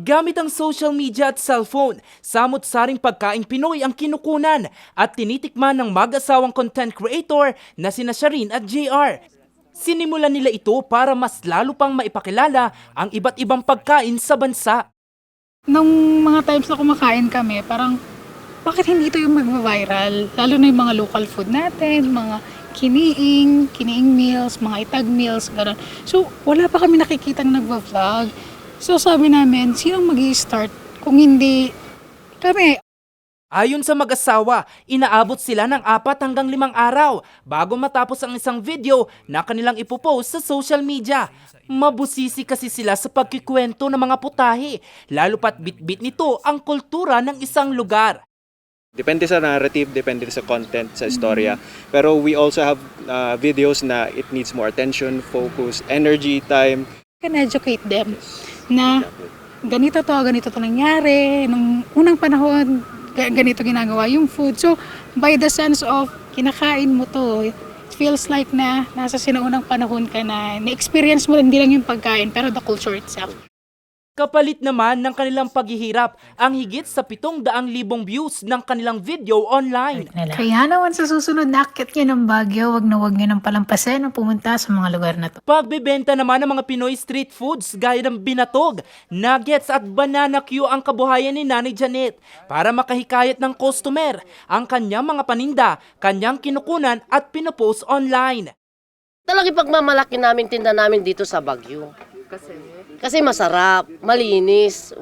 Gamit ang social media at cellphone, samot-saring pagkaing Pinoy ang kinukunan at tinitikman ng mag-asawang content creator na sina Sharin at JR. Sinimulan nila ito para mas lalo pang maipakilala ang iba't ibang pagkain sa bansa. Nung mga times na kumakain kami, parang bakit hindi ito yung mag-viral? Lalo na yung mga local food natin, mga kiniing, kiniing meals, mga itag meals, gano'n. So, wala pa kami nakikitang nagva-vlog. So, sabi namin, sinong mag start kung hindi kami? Ayon sa mag-asawa, inaabot sila ng apat hanggang limang araw bago matapos ang isang video na kanilang ipopost sa social media. Mabusisi kasi sila sa pagkikwento ng mga putahe, lalo pat bit-bit nito ang kultura ng isang lugar. Depende sa narrative, depende sa content, sa istorya. Pero we also have uh, videos na it needs more attention, focus, energy, time. can educate them na ganito to, ganito to nangyari. Nung unang panahon, ga- ganito ginagawa yung food. So, by the sense of kinakain mo to, it feels like na nasa sinaunang panahon ka na na-experience mo hindi lang yung pagkain, pero the culture itself. Kapalit naman ng kanilang paghihirap ang higit sa 700,000 views ng kanilang video online. Kaya naman sa susunod na akyat niya ng Baguio, wag na wag niya ng palampasin ang pumunta sa mga lugar na to. Pagbebenta naman ng mga Pinoy street foods gaya ng binatog, nuggets at banana Q ang kabuhayan ni Nanay Janet para makahikayat ng customer ang kanyang mga paninda, kanyang kinukunan at pinopost online. Talagang pagmamalaki namin tinda namin dito sa Baguio. Kasi? Masarap, malinis.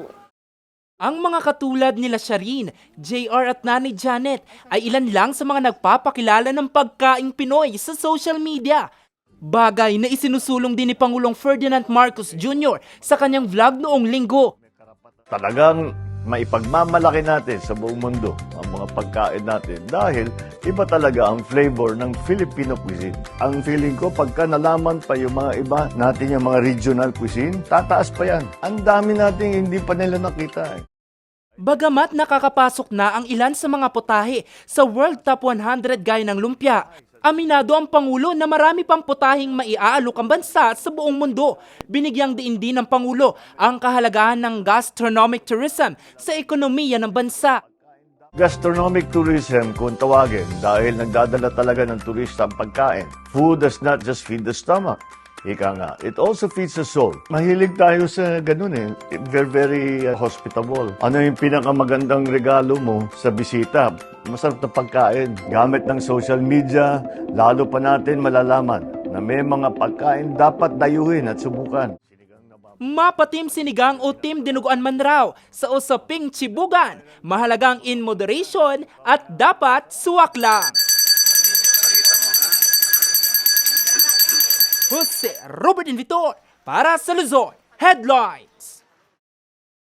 Ang mga katulad nila Sharin, JR at Nanay Janet ay ilan lang sa mga nagpapakilala ng pagkaing Pinoy sa social media. Bagay na isinusulong din ni Pangulong Ferdinand Marcos Jr. sa kanyang vlog noong linggo. talagang maipagmamalaki natin sa buong mundo ang mga pagkain natin dahil iba talaga ang flavor ng Filipino cuisine. Ang feeling ko pagka nalaman pa yung mga iba natin yung mga regional cuisine, tataas pa yan. Ang dami nating hindi pa nila nakita. eh. Bagamat nakakapasok na ang ilan sa mga putahe sa World Top 100 gaya ng lumpia, aminado ang Pangulo na marami pang putahing maiaalok ang bansa sa buong mundo. Binigyang diin din ng Pangulo ang kahalagahan ng gastronomic tourism sa ekonomiya ng bansa. Gastronomic tourism kung tawagin dahil nagdadala talaga ng turista ang pagkain. Food does not just feed the stomach. Ika nga, it also feeds the soul. Mahilig tayo sa ganun eh. Very, very uh, hospitable. Ano yung pinakamagandang regalo mo sa bisita? Masarap na pagkain. Gamit ng social media, lalo pa natin malalaman na may mga pagkain dapat dayuhin at subukan. Mapatim sinigang o team dinuguan man raw sa usaping chibugan, mahalagang in moderation at dapat suwak lang. Jose Robert Invitor para sa Luzon Headline.